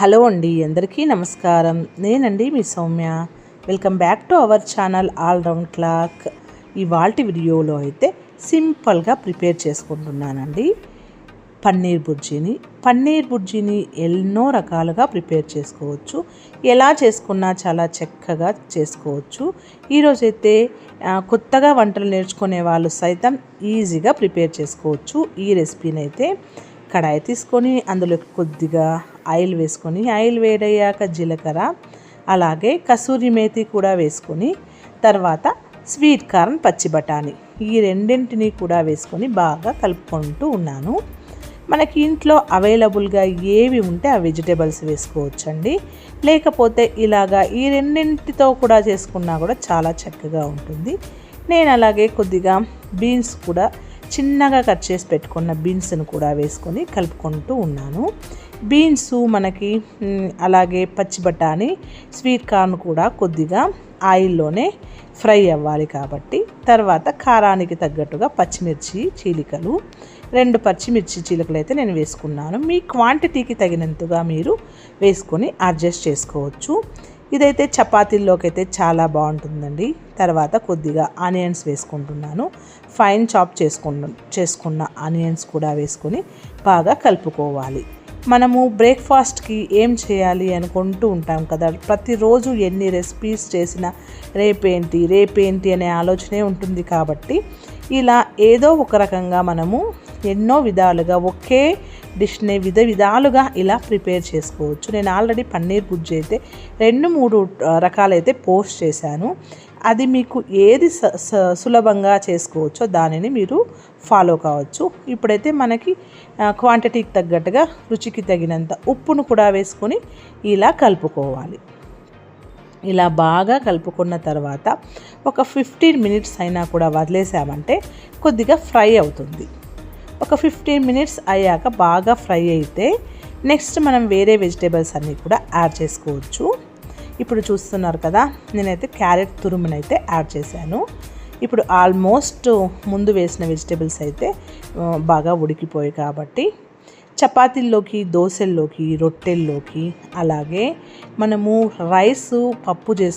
Hello అండి అందరికీ నమస్కారం. నేనండి మీ Soumya. Welcome back to our channel all round clock. ఇవాల్టి వీడియోలో అయితే సింపుల్గా ప్రిపేర్ చేసుకుంటున్నానండి. పన్నీర్ బుర్జీని. పన్నీర్ బుర్జీని ఎన్నో రకాలుగా ప్రిపేర్ చేసుకోవచ్చు. ఎలా చేసుకున్నా చాలా చక్కగా చేసుకోవచ్చు. ఈరోజైతే కొత్తగా వంటలు నేర్చుకునే వాళ్ళు సైతం ఈజీగా ప్రిపేర్ చేసుకోవచ్చు. ఈ రెసిపీని అయితే కడాయి తీసుకొని అందులో కొద్దిగా ఆయిల్ వేసుకొని ఆయిల్ వేడయ్యాక జీలకర్ర అలాగే కసూరి మేతి కూడా వేసుకొని తర్వాత స్వీట్ కార్న్ పచ్చి బఠానీ ఈ రెండింటిని కూడా వేసుకొని బాగా కలుపుకుంటూ ఉన్నాను. మనకి ఇంట్లో అవైలబుల్గా ఏవి ఉంటే ఆ వెజిటేబుల్స్ వేసుకోవచ్చండి. లేకపోతే ఇలాగా ఈ రెండింటితో కూడా చేసుకున్నా కూడా చాలా చక్కగా ఉంటుంది. నేను అలాగే కొద్దిగా బీన్స్ కూడా చిన్నగా కట్ చేసి పెట్టుకున్న బీన్స్ను కూడా వేసుకొని కలుపుకుంటూ ఉన్నాను. బీన్స్ మనకి అలాగే పచ్చి బఠానీ స్వీట్ కార్న్ కూడా కొద్దిగా ఆయిల్లోనే ఫ్రై అవ్వాలి కాబట్టి తర్వాత కారానికి తగ్గట్టుగా పచ్చిమిర్చి చీలికలు రెండు పచ్చిమిర్చి చీలికలు అయితే నేను వేసుకున్నాను. మీ క్వాంటిటీకి తగినంతగా మీరు వేసుకొని అడ్జస్ట్ చేసుకోవచ్చు. ఇదైతే చపాతీల్లోకి అయితే చాలా బాగుంటుందండి. తర్వాత కొద్దిగా ఆనియన్స్ వేసుకుంటున్నాను. ఫైన్ చాప్ చేసుకున్న చేసుకున్న ఆనియన్స్ కూడా వేసుకొని బాగా కలుపుకోవాలి. మనము బ్రేక్ఫాస్ట్కి ఏం చేయాలి అనుకుంటూ ఉంటాం కదా. ప్రతిరోజు ఎన్ని రెసిపీస్ చేసినా రేపేంటి రేపేంటి అనే ఆలోచనే ఉంటుంది కాబట్టి ఇలా ఏదో ఒక రకంగా మనము ఎన్నో విధాలుగా ఒకే డిష్ని విధ విధాలుగా ఇలా ప్రిపేర్ చేసుకోవచ్చు. నేను ఆల్రెడీ పన్నీర్ బుజ్జి అయితే రెండు మూడు రకాలైతే పోస్ట్ చేశాను. అది మీకు ఏది స- స- సులభంగా చేసుకోవచ్చో దానిని మీరు ఫాలో కావచ్చు. ఇప్పుడైతే మనకి క్వాంటిటీకి తగ్గట్టుగా రుచికి తగినంత ఉప్పును కూడా వేసుకొని ఇలా కలుపుకోవాలి. ఇలా బాగా కలుపుకున్న తర్వాత ఒక ఫిఫ్టీన్ మినిట్స్ అయినా కూడా వదిలేసామంటే కొద్దిగా ఫ్రై అవుతుంది. ఒక ఫిఫ్టీన్ మినిట్స్ అయ్యాక బాగా ఫ్రై అయితే నెక్స్ట్ మనం వేరే వెజిటేబుల్స్ అన్నీ కూడా యాడ్ చేసుకోవచ్చు. ఇప్పుడు చూస్తున్నారు కదా నేనైతే క్యారెట్ తురుమునైతే యాడ్ చేశాను. ఇప్పుడు ఆల్మోస్ట్ ముందు వేసిన వెజిటేబుల్స్ అయితే బాగా ఉడికిపోయాయి కాబట్టి చపాతీల్లోకి దోశల్లోకి రొట్టెల్లోకి అలాగే మనము రైస్ పప్పు చేసుకు